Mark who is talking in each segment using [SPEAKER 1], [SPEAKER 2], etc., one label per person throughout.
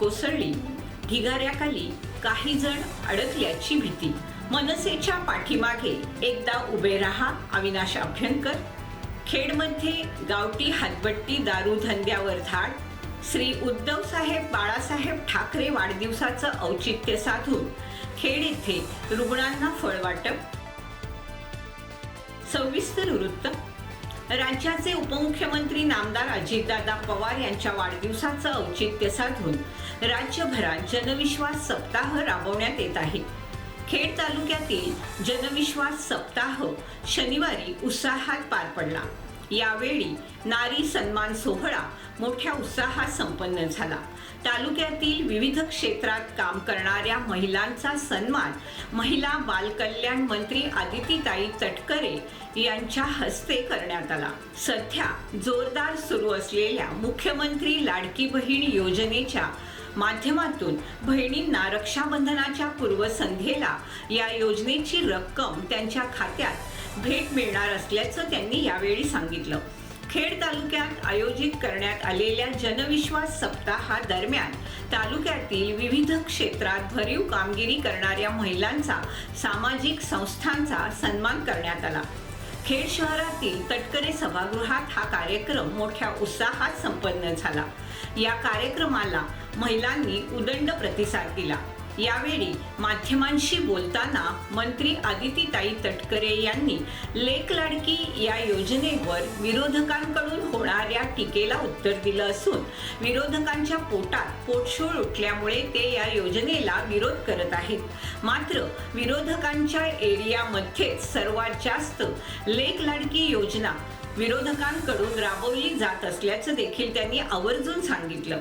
[SPEAKER 1] कोसळली ढिगाऱ्याखाली काही जण अडकल्याची भीती. मनसेच्या पाठीमागे एकदा उभे रहा अविनाश अभ्यंकर. खेडमध्ये गावठी हातबट्टी दारू धंद्यावर धाड. श्री उद्धव साहेब बाळासाहेब ठाकरे वाढदिवसाचं औचित्य साधून खेड येथे रुग्णांना फळ वाटप. सविस्तर वृत्त. राज्याचे उपमुख्यमंत्री नामदार अजितदादा पवार यांच्या वाढदिवसाचं औचित्य साधून राज्यभरात जनविश्वास सप्ताह राबवण्यात येत आहे. खेड तालुक्यातील जनविश्वास सप्ताह शनिवारी उत्साहात पार पडला. यावेळी नारी सन्मान सोहळा मोठ्या उत्साहात संपन्न झाला. तालुक्यातील विविध क्षेत्रात काम करणाऱ्या महिलांचा सन्मान महिला बालकल्याण मंत्री आदितीताई तटकरे यांच्या हस्ते करण्यात आला. सध्या जोरदार सुरू असलेल्या मुख्यमंत्री लाडकी बहीण योजनेच्या माध्यमातून बहिणींना रक्षाबंधनाच्या पूर्वसंध्येला या योजनेची रक्कम त्यांच्या खात्यात भेट मिळणार असल्याचं त्यांनी यावेळी सांगितलं. खेड तालुक्यात आयोजित करण्यात आलेल्या जनविश्वास सप्ताहादरम्यान तालुक्यातील विविध क्षेत्रात भरीव कामगिरी करणाऱ्या महिलांचा सामाजिक संस्थांचा सन्मान करण्यात आला. खेड शहरातील तटकरे सभागृहात हा कार्यक्रम मोठ्या उत्साहात संपन्न झाला. या कार्यक्रमाला महिलांनी उदंड प्रतिसाद दिला. यावेळी माध्यमांशी बोलताना मंत्री आदितीताई तटकरे यांनी लेक लाडकी या योजनेवर विरोधकांकडून होणाऱ्या टीकेला उत्तर दिलं असून विरोधकांच्या पोटात पोटशोळ उठल्यामुळे ते या योजनेला विरोध करत आहेत. मात्र विरोधकांच्या एरियामध्येच सर्वात जास्त लेक लाडकी योजना विरोधकांकडून राबवली जात असल्याचं देखील त्यांनी आवर्जून सांगितलं.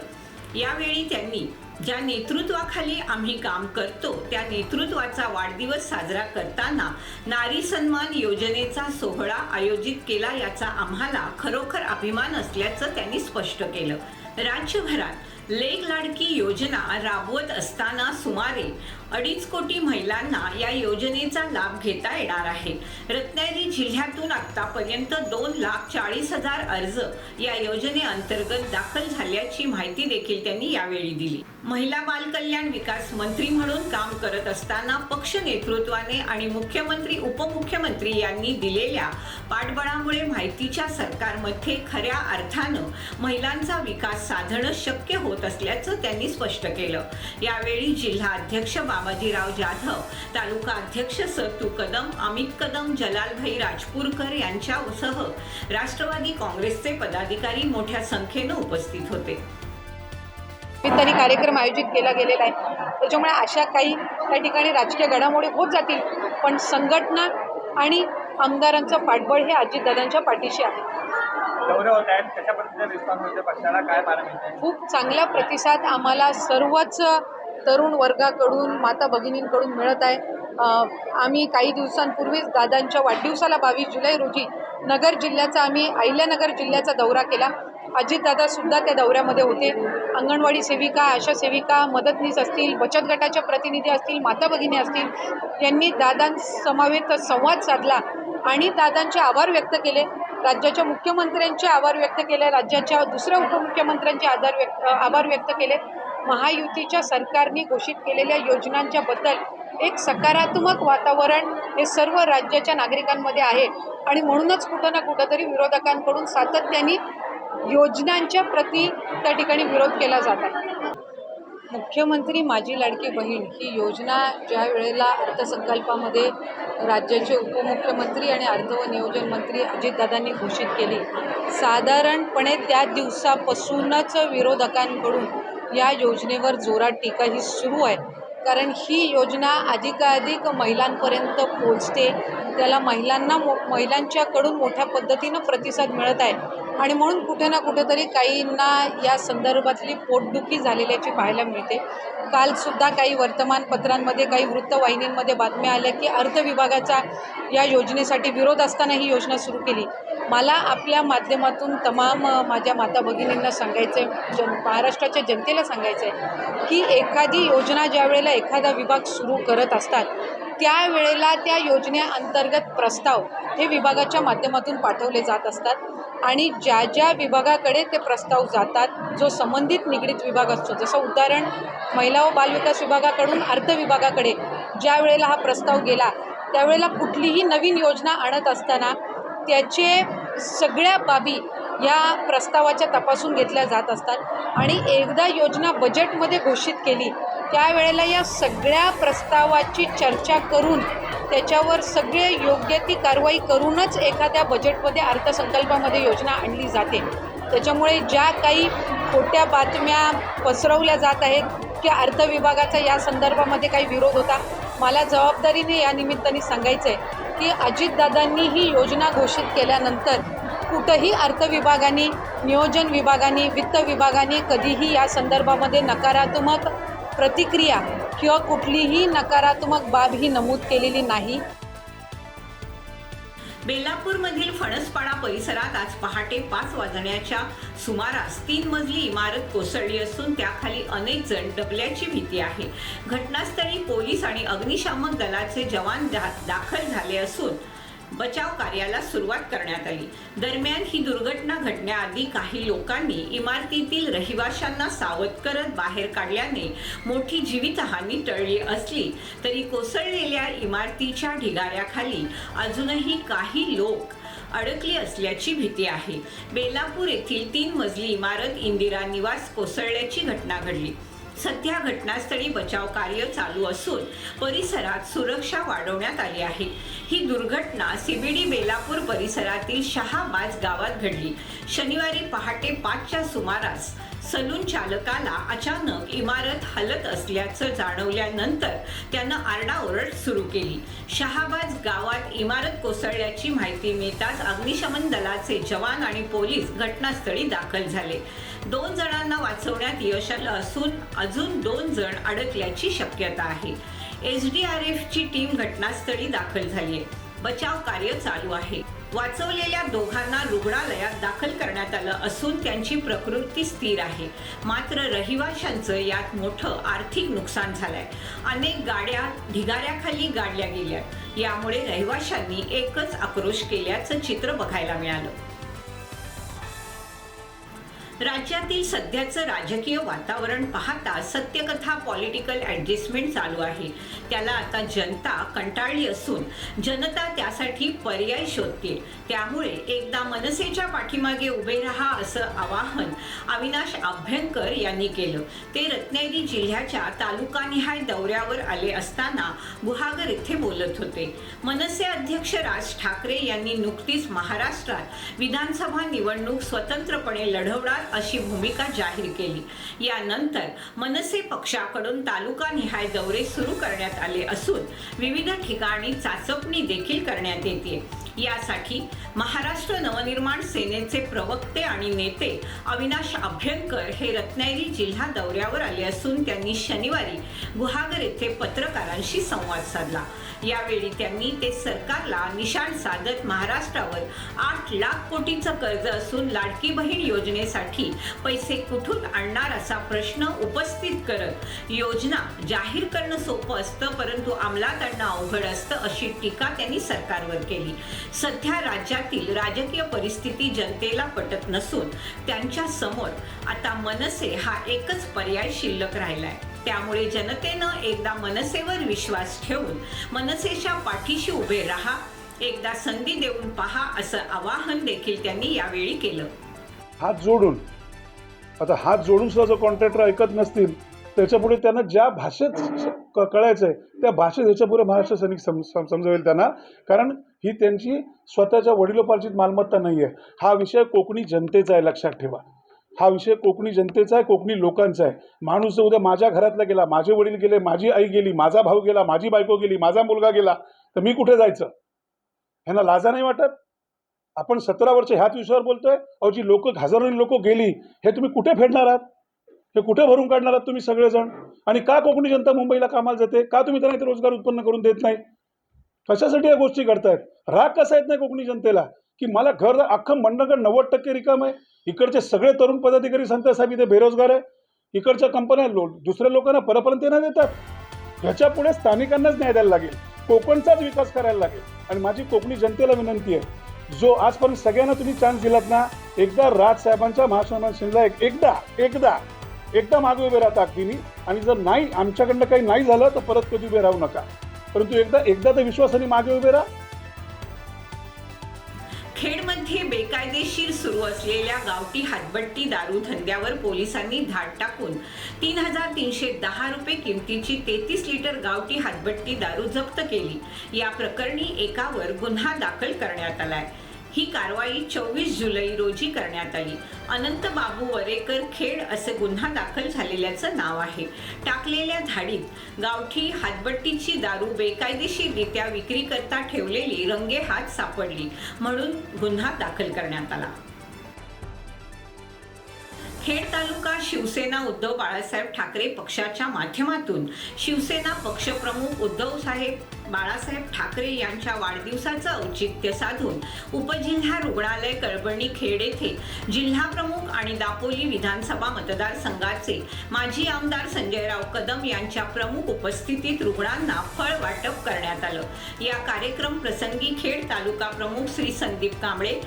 [SPEAKER 1] यावेळी त्यांनी ज्या नेतृत्वाखाली आम्ही काम करतो त्या नेतृत्वाचा वाढदिवस साजरा करताना नारी सन्मान योजनेचा सोहळा आयोजित केला याचा आम्हाला खरोखर अभिमान असल्याचं त्यांनी स्पष्ट केलं. राज्यभरात लेक लाडकी योजना राबवत असताना सुमारे अडीच कोटी महिलांना या योजनेचा लाभ घेता येणार आहे. रत्नागिरी जिल्ह्यातून आतापर्यंत दोन लाख चाळीस हजार अर्ज या योजनेअंतर्गत दाखल झाल्याची माहिती देखील त्यांनी यावेळी दिली. महिला बाल कल्याण विकास मंत्री म्हणून काम करत असताना पक्ष नेतृत्वाने आणि मुख्यमंत्री उपमुख्यमंत्री यांनी दिलेल्या पाठबळामुळे माहितीच्या सरकारमध्ये खऱ्या अर्थानं महिलांचा विकास साधणं शक्य होत असल्याचं त्यांनी स्पष्ट केलं. यावेळी जिल्हा अध्यक्ष बाबाजीराव जाधव तालुका अध्यक्ष सतू कदम अमित कदम जलालभाई राजपूरकर यांच्यासह राष्ट्रवादी काँग्रेसचे पदाधिकारी मोठ्या संख्येनं उपस्थित होते.
[SPEAKER 2] निमित्ताने कार्यक्रम आयोजित केला गेलेला आहे. त्याच्यामुळे अशा काही त्या ठिकाणी राजकीय घडामोडी होत जातील पण संघटना आणि आमदारांचं पाठबळ हे अजितदादांच्या पाठीशी आहे. खूप चांगला प्रतिसाद आम्हाला सर्वच तरुण वर्गाकडून माता भगिनींकडून मिळत आहे. आम्ही काही दिवसांपूर्वीच दादांच्या वाढदिवसाला बावीस जुलै रोजी नगर जिल्ह्याचा आम्ही अहिल्यानगर जिल्ह्याचा दौरा केला. अजितदादासुद्धा त्या दौऱ्यामध्ये होते. अंगणवाडी सेविका आशा सेविका मदतनीस असतील बचत गटाच्या प्रतिनिधी असतील माता भगिनी असतील यांनी दादांसमवेत संवाद साधला आणि दादांचे आभार व्यक्त केले. राज्याच्या मुख्यमंत्र्यांचे आभार व्यक्त केले. राज्याच्या दुसऱ्या उपमुख्यमंत्र्यांचे आधार व्यक्त आभार व्यक्त केले. महायुतीच्या सरकारने घोषित केलेल्या योजनांच्या बद्दल एक सकारात्मक वातावरण हे सर्व राज्याच्या नागरिकांमध्ये आहे. आणि म्हणूनच कुठं ना कुठंतरी विरोधकांकडून सातत्याने योजनांच्या प्रती त्या ठिकाणी विरोध केला जात आहे. मुख्यमंत्री माझी लाडकी बहीण ही योजना ज्या वेळेला अर्थसंकल्पामध्ये राज्याचे उपमुख्यमंत्री आणि अर्थ व नियोजन मंत्री अजितदादांनी घोषित केली साधारणपणे त्या दिवसापासूनच विरोधकांकडून या योजनेवर जोरात टीका ही सुरू आहे. कारण ही योजना अधिकाधिक महिलांपर्यंत पोचते त्याला महिलांना मो महिलांच्याकडून मोठ्या पद्धतीनं प्रतिसाद मिळत आहे. आणि म्हणून कुठे ना कुठेतरी काहींना या संदर्भातली पोटदुखी झालेल्याची पाहायला मिळते. कालसुद्धा काही वर्तमानपत्रांमध्ये काही वृत्तवाहिनींमध्ये बातम्या आल्या की अर्थ विभागाचा या योजनेसाठी विरोध असताना ही योजना सुरू केली. मला आपल्या माध्यमातून तमाम माझ्या माता भगिनींना सांगायचं आहे जन महाराष्ट्राच्या जनतेला सांगायचं आहे की एखादी योजना ज्या वेळेला एखादा विभाग सुरू करत असतात त्यावेळेला त्या योजनेअंतर्गत प्रस्ताव हे विभागाच्या माध्यमातून पाठवले जात असतात आणि ज्या ज्या विभागाकडे ते प्रस्ताव जातात जो संबंधित निगडीत विभाग असतो जसं उदाहरण महिला व बालविकास विभागाकडून अर्थ विभागाकडे ज्या वेळेला हा प्रस्ताव गेला त्यावेळेला कुठलीही नवीन योजना आणत असताना त्याचे सगळ्या बाबी या प्रस्तावाच्या तपासून घेतल्या जात असतात. आणि एकदा योजना बजेटमध्ये घोषित केली त्यावेळेला या सगळ्या प्रस्तावाची चर्चा करून त्याच्यावर सगळे योग्य ती कारवाई करूनच एखाद्या बजेटमध्ये अर्थसंकल्पामध्ये योजना आणली जाते. त्याच्यामुळे ज्या काही खोट्या बातम्या पसरवल्या जात आहेत की अर्थ विभागाचा या संदर्भामध्ये काही विरोध होता. मला जबाबदारीने या निमित्ताने सांगायचं आहे की अजितदादांनी ही योजना घोषित केल्यानंतर कुठंही अर्थविभागाने नियोजन विभागाने वित्त विभागाने कधीही या संदर्भामध्ये नकारात्मक प्रतिक्रिया किंवा कुठलीही नकारात्मक बाब ही नमूद केलेली नाही.
[SPEAKER 1] बेलापूरमधील फणसपाडा परिसरात आज पहाटे पाच वाजण्याच्या सुमारास तीन मजली इमारत कोसळली असून त्याखाली अनेक जण डबल्याची भीती आहे. घटनास्थळी पोलीस आणि अग्निशामक दलाचे जवान दाखल झाले असून बचाव कार्याला सुरुवात करण्यात आली. दरम्यान ही दुर्घटना घडण्याआधी काही लोकांनी इमारतीतील रहिवाशांना सावध करत बाहेर काढल्याने मोठी जीवितहानी टळली असली तरी कोसळलेल्या इमारतीच्या ढिगाऱ्याखाली अजूनही काही लोक अडकली असल्याची भीती आहे. बेलापूर येथील तीन मजली इमारत इंदिरा निवास कोसळल्याची घटना घडली. सध्या घटनास्थळी बचाव कार्य चालू असून परिसरात सुरक्षा वाढवण्यात आली आहे. ही दुर्घटना सीबीडी बेलापूर परिसरातील शहाबाज गावात घडली. शनिवारी पहाटे पाचच्या सुमारास सलून चालकाला अचानक इमारत हलत असल्याचं जाणवल्यानंतर त्यानं आरडाओरड सुरू केली. शहाबाज गावात इमारत कोसळल्याची माहिती मिळताच अग्निशमन दलाचे जवान आणि पोलीस घटनास्थळी दाखल झाले. दोन जणांना वाचवण्यात यश आलं असून अजून दोन जण अडकल्याची शक्यता आहे. एस डी आर एफची टीम घटनास्थळी दाखल झाली बचाव कार्य चालू आहे. वाचवलेल्या दोघांना रुग्णालयात दाखल करण्यात आलं असून त्यांची प्रकृती स्थिर आहे. मात्र रहिवाशांचं यात मोठं आर्थिक नुकसान झालंय. अनेक गाड्या ढिगाऱ्याखाली गाडल्या गेल्या यामुळे रहिवाशांनी एकच आक्रोश केल्याचं चित्र बघायला मिळालं. राज्यातील सध्याचं राजकीय वातावरण पाहता सत्यकथा पॉलिटिकल ॲडजस्टमेंट चालू आहे. त्याला आता जनता कंटाळली असून जनता त्यासाठी पर्याय शोधते त्यामुळे एकदा मनसेच्या पाठीमागे उभे राहा असं आवाहन अविनाश अभ्यंकर यांनी केलं. ते रत्नागिरी जिल्ह्याच्या तालुकानिहाय दौऱ्यावर आले असताना गुहागर येथे बोलत होते. मनसे अध्यक्ष राज ठाकरे यांनी नुकतीच महाराष्ट्रात विधानसभा निवडणूक स्वतंत्रपणे लढवणार अशी भूमिका जाहीर केली. यानंतर मनसे पक्षाकडून तालुका निहाय दौरे सुरू करण्यात आले असून विविध ठिकाणी चाचपणी देखील करण्यात येते. यासाठी महाराष्ट्र नवनिर्माण सेनेचे प्रवक्ते आणि नेते अविनाश अभ्यंकर हे रत्नागिरी जिल्हा दौऱ्यावर आले असून त्यांनी शनिवारी गुहागर येथे पत्रकारांशी संवाद साधला. यावेळी त्यांनी ते सरकारला निशाण साधत महाराष्ट्रावर आठ लाख कोटीचं कर्ज असून लाडकी बहीण योजनेसाठी पैसे कुठून आणणार असा प्रश्न उपस्थित करत योजना जाहीर करणं सोपं असतं परंतु अंमलात आणणं अवघड असतं अशी टीका त्यांनी सरकारवर केली. सध्या राज्यातील राजकीय परिस्थिती जनतेला पटत नसून त्यांच्यासमोर आता मनसे हा एकच पर्याय शिल्लक राहिलाय. त्यामुळे जनतेनं एकदा मनसेवर विश्वास ठेवून मनसेच्या पाठीशी उभे राहा एकदा संधी देऊन पहा असं आवाहन देखील त्यांनी यावेळी केलं.
[SPEAKER 3] हात जोडून. आता हात जोडून सुद्धा जर कॉन्ट्रॅक्टर ऐकत नसतील त्याच्यापुढे त्यांना ज्या भाषेत क- आहे त्या भाषेत ह्याच्यापुढे महाराष्ट्र सैनिक सम समजवेल त्यांना. कारण ही त्यांची स्वतःच्या वडिलोपार्जित मालमत्ता नाही आहे हा विषय कोकणी जनतेचा आहे लक्षात ठेवा. हा विषय कोकणी जनतेचा आहे कोकणी लोकांचा आहे. माणूस उद्या माझ्या घरातला गेला माझे वडील गेले माझी आई गेली माझा भाऊ गेला माझी बायको गेली माझा मुलगा गेला तर मी कुठे जायचं? ह्यांना लाजा नाही वाटत? आपण सतरा वर्ष ह्याच विषयावर बोलतोय? अहो जी लोक हजारोनी लोक गेली हे तुम्ही कुठे फेडणार आहात? हे कुठे भरून काढणार आहात तुम्ही सगळेजण? आणि का कोकणी जनता मुंबईला कामाला जाते? का तुम्ही त्यांना इथे रोजगार उत्पन्न करून देत नाही? कशासाठी या गोष्टी घडतायत? राग कसा येत नाही कोकणी जनतेला? की मला घर अख्खं मंडळगड नव्वद टक्के रिकाम आहे. इकडचे सगळे तरुण पदाधिकारी सांगतात साहेब इथे बेरोजगार आहे. इकडच्या कंपन्या लो दुसऱ्या लोकांना परपर्यंत नाही देतात. ह्याच्या पुढे स्थानिकांनाच न्याय द्यायला लागेल. कोकणचाच विकास करायला लागेल. आणि माझी कोकणी जनतेला विनंती आहे जो आजपर्यंत सगळ्यांना तुम्ही चान्स दिलात ना एकदा राजसाहेबांच्या महासन्मान शिंदे एक- एकदा एकदा एकदा मागे उभे राहा ताकदीने आणि जर नाही आमच्याकडनं काही नाही झालं तर परत कधी उभे राहू नका. परंतु एकदा एकदा तर विश्वासाने मागे उभे राहा.
[SPEAKER 1] खेडमध्ये बेकायदेशीर सुरू असलेल्या गावठी हातबट्टी दारू धंद्यावर पोलिसांनी धाड टाकून तीन हजार तीनशे दहा रुपये किमतीची तेहतीस लिटर गावठी हातबट्टी दारू जप्त केली. या प्रकरणी एकावर गुन्हा दाखल करण्यात आलाय. ही कारवाई चोवीस जुलै रोजी करण्यात आली. अनंत बाबू वरेकर खेड असे गुन्हा दाखल झालेल्याचं नाव आहे. टाकलेल्या धाडीत गावठी हातबट्टीची दारू बेकायदेशीररित्या विक्री करता ठेवलेली रंगेहात सापडली म्हणून गुन्हा दाखल करण्यात आला. खेड तालुका शिवसेना उद्धव बाळासाहेब ठाकरे पक्षाच्या माध्यमातून शिवसेना पक्षप्रमुख उद्धव साहेब बाळासाहेब ठाकरे यांच्या वाढदिवसाचं औचित्य साधून उपजिल्हा रुग्णालय कळबणी खेड येथे जिल्हाप्रमुख आणि दापोली विधानसभा मतदारसंघाचे माजी आमदार संजयराव कदम यांच्या प्रमुख उपस्थितीत रुग्णांना फळ वाटप करण्यात आलं. या कार्यक्रम प्रसंगी खेड तालुका प्रमुख श्री संदीप कांबळे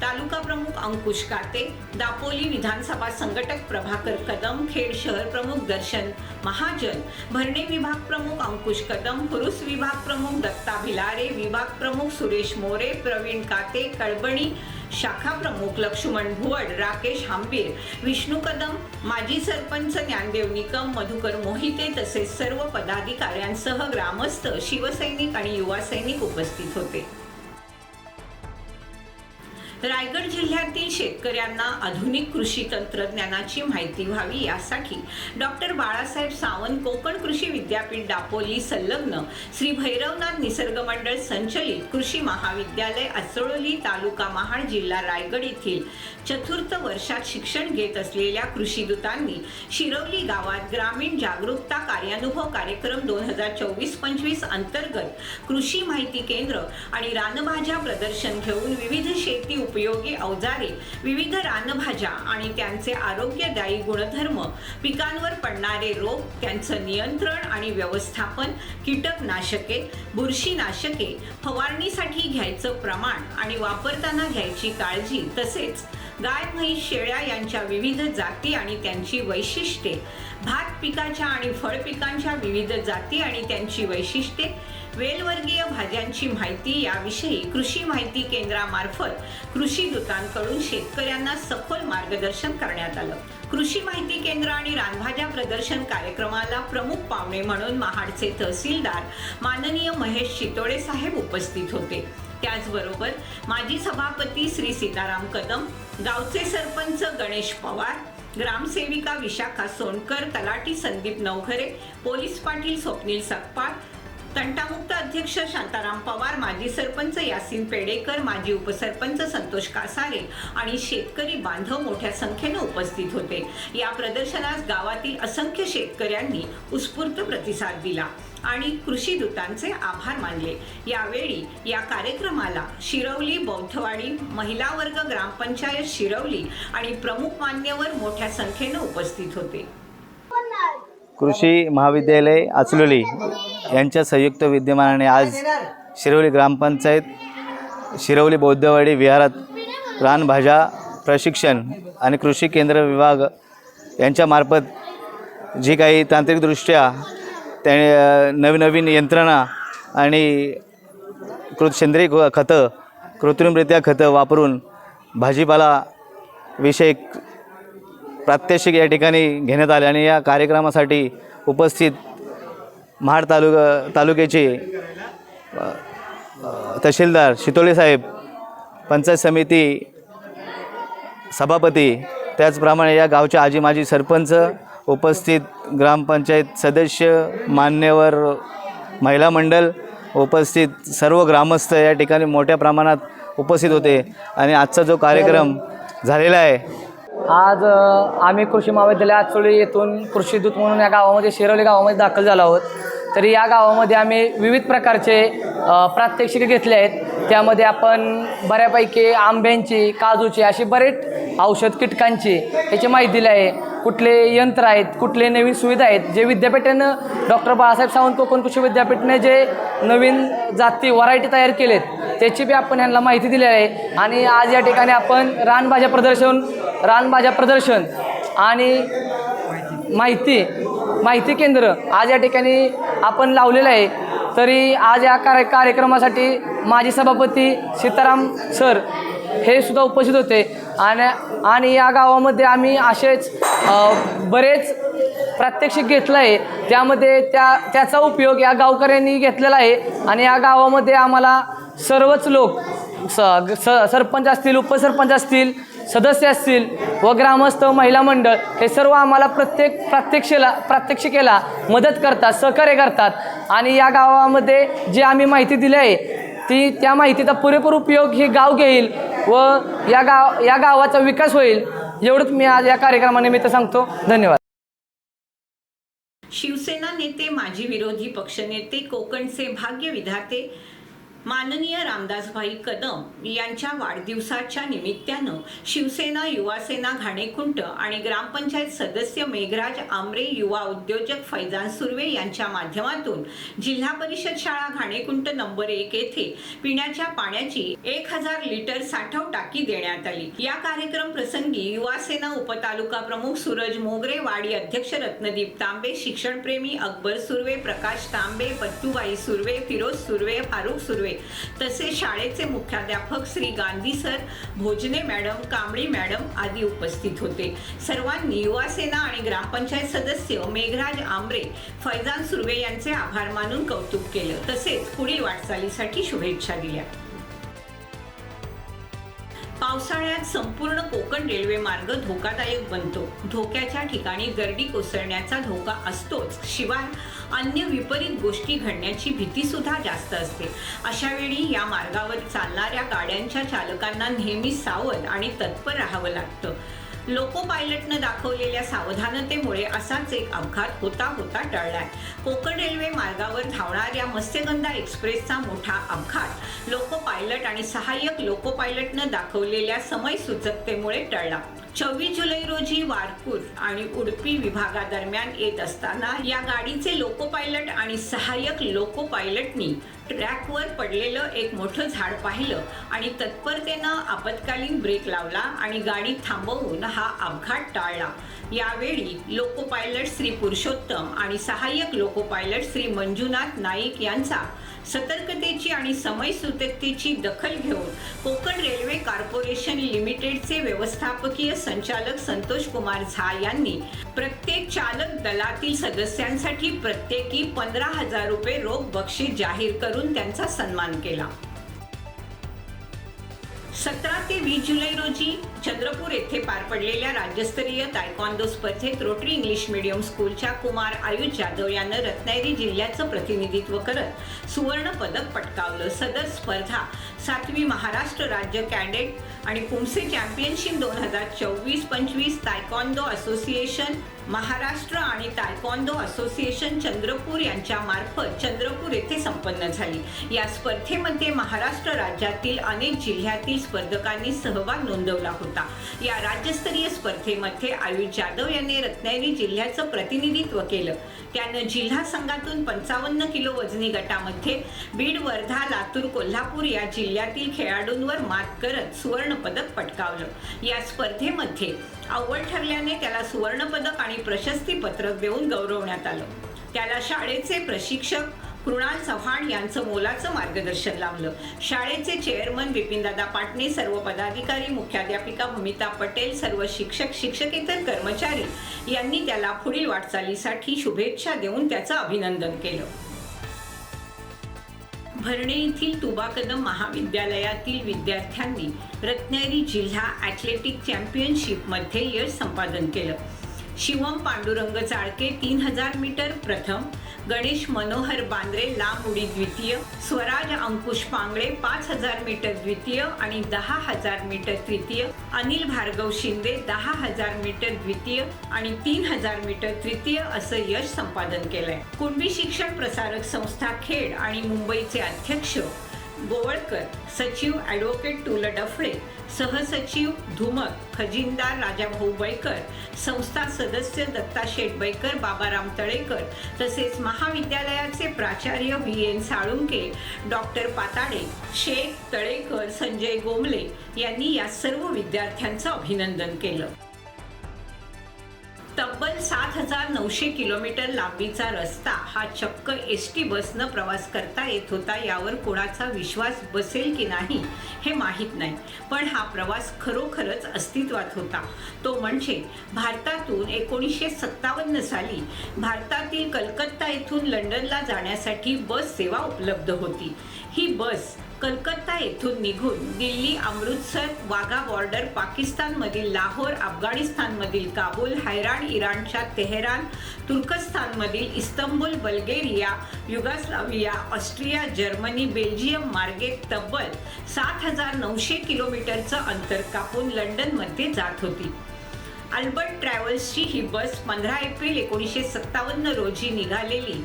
[SPEAKER 1] तालुका प्रमुख अंकुश काते दापोली विधानसभा संघटक प्रभाकर कदम खेड शहर प्रमुख दर्शन महाजन भरणे विभाग प्रमुख अंकुश कदम पुरुष विभाग प्रमुख दत्ता भिलारे विभाग प्रमुख सुरेश मोरे प्रवीण काते कळबणी शाखा प्रमुख लक्ष्मण भुवड राकेश हांबीर विष्णू कदम माजी सरपंच ज्ञानदेव निकम मधुकर मोहिते तसेच सर्व पदाधिकाऱ्यांसह ग्रामस्थ शिवसैनिक आणि युवा सैनिक उपस्थित होते. रायगड जिल्ह्यातील शेतकऱ्यांना आधुनिक कृषी तंत्रज्ञानाची माहिती व्हावी यासाठी डॉक्टर बाळासाहेब सावंत कोकण कृषी विद्यापीठ दापोली संलग्न श्री भैरवनाथ निसर्ग मंडळ संचलित कृषी महाविद्यालय असरोली तालुका महाड जिल्हा रायगड येथील चतुर्थ वर्षात शिक्षण घेत असलेल्या कृषीदूतांनी शिरवली गावात ग्रामीण जागरूकता कार्यानुभव कार्यक्रम दोन हजार चोवीस पंचवीस अंतर्गत कृषी माहिती केंद्र आणि रानभाज्या प्रदर्शन घेऊन विविध शेती उपयोगी अवजारे विविध रानभाज्या आणि त्यांचे आरोग्यदायी गुणधर्म पिकांवर पडणारे रोग त्यांचं नियंत्रण आणि व्यवस्थापन कीटकनाशके बुरशीनाशके फवारणीसाठी घ्यायचं प्रमाण आणि वापरताना घ्यायची काळजी तसेच गाय म्हैस शेळ्या यांच्या विविध जाती आणि त्यांची वैशिष्ट्ये. भात पिकाच्या आणि फळ पिकांच्या विविध जाती आणि त्यांची वैशिष्ट्ये. वेलवर्गीय भाज्यांची माहिती याविषयी कृषी माहिती केंद्रामार्फत कृषी दूतांकडून शेतकऱ्यांना सखोल मार्गदर्शन करण्यात आलं. कृषी माहिती केंद्र आणि रानभाज्या प्रदर्शन कार्यक्रमाला प्रमुख पाहुणे म्हणून महाडचे तहसीलदार माननीय महेश शितोळे साहेब उपस्थित होते. त्याचबरोबर माजी सभापती श्री सीताराम कदम गावचे सरपंच गणेश पवार ग्रामसेविका विशाखा सोनकर तलाठी संदीप नवघरे पोलीस पाटील स्वप्नील सकपाळ तंटामुक्त अध्यक्ष शांताराम पवार माजी सरपंच यासिन पेडेकर माजी उपसरपंच संतोष कासारे आणि शेतकरी बांधव मोठ्या संख्येने उपस्थित होते. या प्रदर्शनास गावातील असंख्य शेतकऱ्यांनी उत्स्फूर्त प्रतिसाद दिला आणि कृषी दूतांचे आभार मानले. यावेळी या कार्यक्रमाला शिरवली बौद्धवाडी महिला वर्ग ग्रामपंचायत शिरवली आणि प्रमुख मान्यवर मोठ्या संख्येने उपस्थित होते.
[SPEAKER 4] कृषी महाविद्यालय आचलोली यांच्या संयुक्त विद्यमानाने आज शिरवली ग्रामपंचायत शिरवली बौद्धवाडी विहारात रानभाज्या प्रशिक्षण आणि कृषी केंद्र विभाग यांच्यामार्फत जी काही तांत्रिकदृष्ट्या त्या नवीनवीन यंत्रणा आणि कृत सेंद्रिय ख- खतं कृत्रिमरित्या खतं वापरून भाजीपाला विषयक प्रात्यक्षिक या ठिकाणी घेण्यात आले आणि या कार्यक्रमासाठी उपस्थित महाड तालुका तालुक्याचे तहसीलदार शितोळे साहेब पंचायत समिती सभापती त्याचप्रमाणे या गावच्या आजी माजी सरपंच उपस्थित ग्रामपंचायत सदस्य मान्यवर महिला मंडळ उपस्थित सर्व ग्रामस्थ या ठिकाणी मोठ्या प्रमाणात उपस्थित होते. आणि आजचा जो कार्यक्रम झालेला आहे
[SPEAKER 5] आज आम्ही कृषी महाविद्यालय आचोळी येथून कृषी दूत म्हणून या गावामध्ये शिरवली गावामध्ये दाखल झालो आहोत. तरी या गावामध्ये आम्ही विविध प्रकारचे प्रात्यक्षिक प्रात्यक्षिके घेतले आहेत. त्यामध्ये आपण बऱ्यापैकी आंब्यांची काजूची अशी बरेच औषध कीटकांची याची माहिती दिली आहे. कुठले यंत्र आहेत कुठले नवीन सुविधा आहेत जे विद्यापीठानं डॉक्टर बाळासाहेब सावंत कोकण कृषी विद्यापीठाने जे नवीन जाती व्हरायटी तयार केलेत त्याची बी आपण यांना माहिती दिली आहे. आणि आज या ठिकाणी आपण रानभाज्या प्रदर्शन रानभाज्या प्रदर्शन आणि माहिती माहिती केंद्र आज या ठिकाणी आपण लावलेलं आहे. तरी आज या कार्य कार्यक्रमासाठी माजी सभापती सीताराम सर हे सुद्धा उपस्थित होते. आणि आणि या गावामध्ये आम्ही असेच बरेच प्रात्यक्षिक घेतलं आहे. त्यामध्ये त्या त्याचा उपयोग या गावकऱ्यांनी घेतलेला आहे. आणि या गावामध्ये आम्हाला सर्वच लोक स स सरपंच असतील उपसरपंच असतील सदस्य असतील व ग्रामस्थ महिला मंडळ हे सर्व आम्हाला प्रत्येक प्रात्यक्षिला प्रात्यक्षिकेला मदत करतात सहकार्य करतात. आणि या गावामध्ये जी आम्ही माहिती दिली आहे ती त्या माहितीचा पुरेपूर उपयोग हे गाव घेईल व या गाव या गावाचा विकास होईल एवढंच मी आज या कार्यक्रमानिमित्त सांगतो. धन्यवाद.
[SPEAKER 1] शिवसेना नेते माजी विरोधी पक्षनेते कोकणचे भाग्य विधाते माननीय रामदासभाई कदम यांच्या वाढदिवसाच्या निमित्तानं शिवसेना युवासेना घाणेकुंट आणि ग्रामपंचायत सदस्य मेघराज आमरे युवा उद्योजक फैजान सुर्वे यांच्या माध्यमातून जिल्हा परिषद शाळा घाणेकुंट नंबर एक येथे पिण्याच्या पाण्याची एक हजार लिटर साठव टाकी देण्यात आली. या कार्यक्रम प्रसंगी युवासेना उपतालुका प्रमुख सूरज मोगरे वाडी अध्यक्ष रत्नदीप तांबे शिक्षणप्रेमी अकबर सुर्वे प्रकाश तांबे बत्तूबाई सुर्वे फिरोज सुर्वे फारुख सुर्वे तसेच शाळेचे मुख्याध्यापक Shri Gandhi sir Bhojane madam Kambli madam आदी उपस्थित होते. सर्वांनी युवासेना आणि ग्रामपंचायत सदस्य मेघराज आंबरे फैजान सुर्वे यांचे आभार मानून कौतुक केलं. तसेच पुढील वाटचालीसाठी शुभेच्छा दिल्या. पावसाळ्यात संपूर्ण कोकण रेल्वे मार्ग धोकादायक बनतो. धोक्याच्या ठिकाणी गर्दी कोसळण्याचा धोका असतोच. शिवाय अन्य विपरीत गोष्टी घडण्याची भीती सुद्धा जास्त असते. अशा वेळी या मार्गावर चालणाऱ्या गाड्यांच्या चालकांना नेहमी सावध आणि तत्पर राहावं लागतं. लोको पायलटनं दाखवलेल्या सावधानतेमुळे असाच एक अपघात होता होता टळलाय. कोकण रेल्वे मार्गावर धावणाऱ्या मत्स्यगंधा एक्सप्रेसचा मोठा अपघात लोको पायलट आणि सहाय्यक लोको पायलटनं दाखवलेल्या समय सूचकतेमुळे टळला. चोवीस जुलै रोजी वारपूर आणि उडपी विभागादरम्यान येत असताना या गाडीचे लोको पायलट आणि सहाय्यक लोको पायलटनी ट्रॅकवर पडलेलं एक मोठं झाड पाहिलं आणि तत्परतेनं आपत्कालीन ब्रेक लावला आणि गाडी थांबवून हा अपघात टाळला. यावेळी लोको पायलट श्री पुरुषोत्तम आणि सहाय्यक लोको पायलट श्री मंजुनाथ नाईक यांचा सतर्कतेची आणि समयसूतकतेची दखल घेऊन कोकण रेल्वे कॉर्पोरेशन लिमिटेडचे व्यवस्थापकीय संचालक संतोष कुमार झा यांनी प्रत्येक चालक दलातील सदस्यांसाठी प्रत्येकी पंधरा हजार रुपये रोख बक्षीस जाहीर करून त्यांचा सन्मान केला. सतरा ते वीस जुलै रोजी चंद्रपूर येथे पार पडलेल्या राज्यस्तरीय तायक्वांदो स्पर्धेत रोटरी इंग्लिश मीडियम स्कूलच्या कुमार आयुष जाधव यानं रत्नागिरी जिल्ह्याचं प्रतिनिधित्व करत सुवर्ण पदक पटकावलं. सदर स्पर्धा सातवी महाराष्ट्र राज्य कॅडेट आणि पुमसे चॅम्पियनशिप दोन हजार चोवीस पंचवीस तायक्वांदो असोसिएशन महाराष्ट्र आणि तायक्वांदो असोसिएशन चंद्रपूर यांच्या मार्फत चंद्रपूर येथे संपन्न झाली. या स्पर्धेमध्ये महाराष्ट्र राज्यातील अनेक जिल्ह्यातील स्पर्धकांनी सहभाग नोंदवला होता. या राज्यस्तरीय स्पर्धेमध्ये आयुष जाधव यांनी रत्नागिरी जिल्ह्याचं प्रतिनिधित्व केलं. त्यानं जिल्हा संघातून पंचावन्न किलो वजनी गटामध्ये बीड वर्धा लातूर कोल्हापूर या जिल्ह्यातील खेळाडूंवर मात करत सुवर्णपदक पटकावलं. या स्पर्धेमध्ये अव्वल ठरल्याने त्याला सुवर्णपदक आणि प्रशस्तीपत्रक देऊन गौरवण्यात आलं. त्याला शाळेचे प्रशिक्षक कृणाल चव्हाण यांचं मोलाचं मार्गदर्शन लाभलं शाळेचे चेअरमन विपिनदादा पाटणे सर्व पदाधिकारी मुख्याध्यापिका भूमिता पटेल सर्व शिक्षक शिक्षकेतर कर्मचारी यांनी त्याला पुढील वाटचालीसाठी शुभेच्छा देऊन त्याचं अभिनंदन केलं. भरणे येथील तुबा कदम महाविद्यालयातील विद्यार्थ्यांनी रत्नागिरी जिल्हा ॲथलेटिक चॅम्पियनशिपमध्ये यश संपादन केलं. शिवम पांडुरंग चाळके तीन हजार मीटर प्रथम गणेश मनोहर बांद्रे लांब उडी द्वितीय स्वराज अंकुश पांगळे पाच हजार मीटर द्वितीय आणि दहा हजार मीटर तृतीय अनिल भार्गव शिंदे दहा हजार मीटर द्वितीय आणि तीन हजार मीटर तृतीय असं यश संपादन केलंय. कुणबी शिक्षण प्रसारक संस्था खेड आणि मुंबईचे अध्यक्ष गोवळकर सचिव ॲडव्होकेट टुल डफळे सहसचिव धुमक खजिनदार राजाभाऊ बैकर संस्था सदस्य दत्ता शेठ बैकर बाबाराम तळेकर तसेच महाविद्यालयाचे प्राचार्य V N Salunke doctor Patade Shaikh Talekar Sanjay Gomle यांनी या सर्व विद्यार्थ्यांचं अभिनंदन केलं. तब्बल सात हजार नऊशे किलोमीटर लांबीचा रस्ता हा चक्क एस टी बसनं प्रवास करता येत होता यावर कोणाचा विश्वास बसेल की नाही हे माहीत नाही. पण हा प्रवास खरोखरच अस्तित्वात होता. तो म्हणजे भारतातून एकोणीसशे सत्तावन्न साली भारतातील कलकत्ता येथून लंडनला जाण्यासाठी बस सेवा उपलब्ध होती. ही बस कलकत्ता येथून निघून दिल्ली अमृतसर वाघा बॉर्डर पाकिस्तानमधील लाहोर अफगाणिस्तानमधील काबूल हैराण इराणच्या Tehran तुर्कस्तानमधील Istanbul Bulgaria Yugoslavia Austria Germany Belgium मार्गे तब्बल सात हजार नऊशे किलोमीटरचं अंतर कापून लंडनमध्ये जात होती. अल्बर्ट ट्रॅव्हल्सची ही बस पंधरा एप्रिल एकोणीसशे सत्तावन्न रोजी निघालेली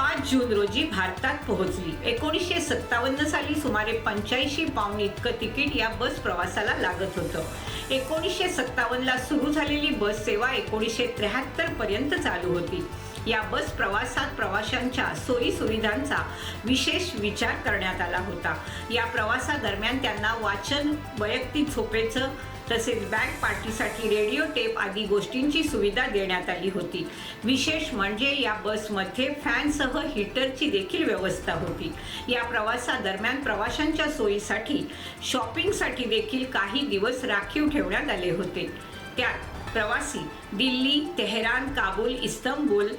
[SPEAKER 1] पाच जून रोजी भारतात पोहोचली. एकोणीसशे सत्तावन्न साली सुमारे पंच्याऐंशी पाऊंड इतकं तिकीट या बस प्रवासाला लागत होतं. एकोणीसशे सत्तावन्नला सुरू झालेली बस सेवा एकोणीसशे त्र्याहत्तरपर्यंत चालू होती. या बस प्रवासात प्रवाशांच्या सोयीसुविधांचा विशेष विचार करण्यात आला होता. या प्रवासादरम्यान त्यांना वाचन वैयक्तिक झोपेचं तसेच बँक पार्टीसाठी रेडिओ टेप आदी गोष्टींची सुविधा देण्यात आली होती. विशेष म्हणजे या बसमध्ये फॅनसह हीटरची देखील व्यवस्था होती. या प्रवासादरम्यान प्रवाशांच्या सोयीसाठी शॉपिंगसाठी देखील काही दिवस राखीव ठेवण्यात आले होते. त्यात प्रवासी Delhi Tehran Kabul Istanbul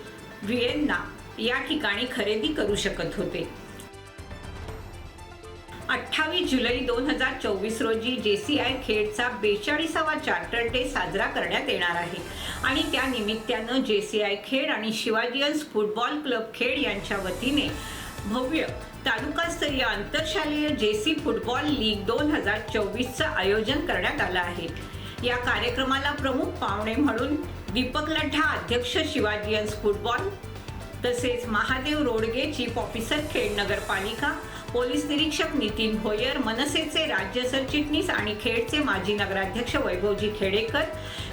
[SPEAKER 1] Vienna या ठिकाणी खरेदी करू शकत होते. अठ्ठावीस जुलै दोन हजार चोवीस रोजी जे सी आय खेडचा बेचाळीसावा चार्टर डे साजरा करण्यात येणार आहे. आणि त्या निमित्तानं जे सी आय खेड आणि शिवाजीयन्स फुटबॉल क्लब खेड यांच्या वतीने भव्य तालुकास्तरीय आंतरशालेय जे सी फुटबॉल लीग दोन हजार चोवीसचं आयोजन करण्यात आलं आहे. या कार्यक्रमाला प्रमुख पाहुणे म्हणून दीपक लठ्ठा अध्यक्ष शिवाजीयन्स फुटबॉल तसेच महादेव रोडगे चीफ ऑफिसर खेड नगरपालिका पोलीस निरीक्षक नितीन भोयर मनसेचे राज्य सरचिटणीस आणि खेडचे माजी नगराध्यक्ष वैभवजी खेडेकर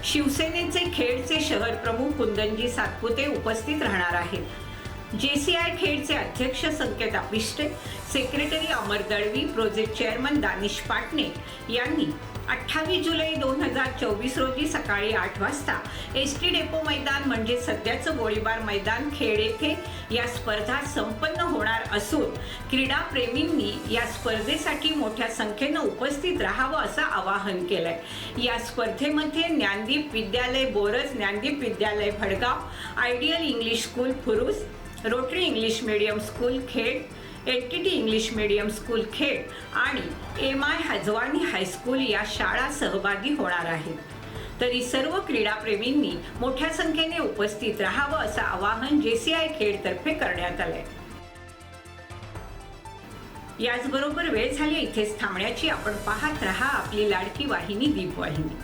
[SPEAKER 1] शिवसेनेचे खेडचे शहर प्रमुख कुंदनजी सातपुते उपस्थित राहणार आहेत. जे सी आय खेडचे अध्यक्ष Sanket Apishte secretary Amar Dalvi project chairman Danish Patne यांनी अठ्ठावीस जुलै दोन हजार चोवीस रोजी सकाळी आठ वाजता एस टी डेपो मैदान म्हणजे सध्याचं गोळीबार मैदान खेळ येथे या स्पर्धा संपन्न होणार असून क्रीडाप्रेमींनी या स्पर्धेसाठी मोठ्या संख्येनं उपस्थित राहावं असं आवाहन केलंय. या स्पर्धेमध्ये ज्ञानदीप विद्यालय बोरज ज्ञानदीप विद्यालय Bhadgaon ideal English school Furus Rotary English medium school Khed L T English medium school Khed आणि एम आय हजवानी हायस्कूल या शाळा सहभागी होणार आहेत. तरी सर्व क्रीडाप्रेमींनी मोठ्या संख्येने उपस्थित राहावं असं आवाहन जे सी आय खेडतर्फे करण्यात आलंय. याचबरोबर वेळ झाली इथेच थांबण्याची. आपण पाहत रहा आपली लाडकी वाहिनी दीपवाहिनी.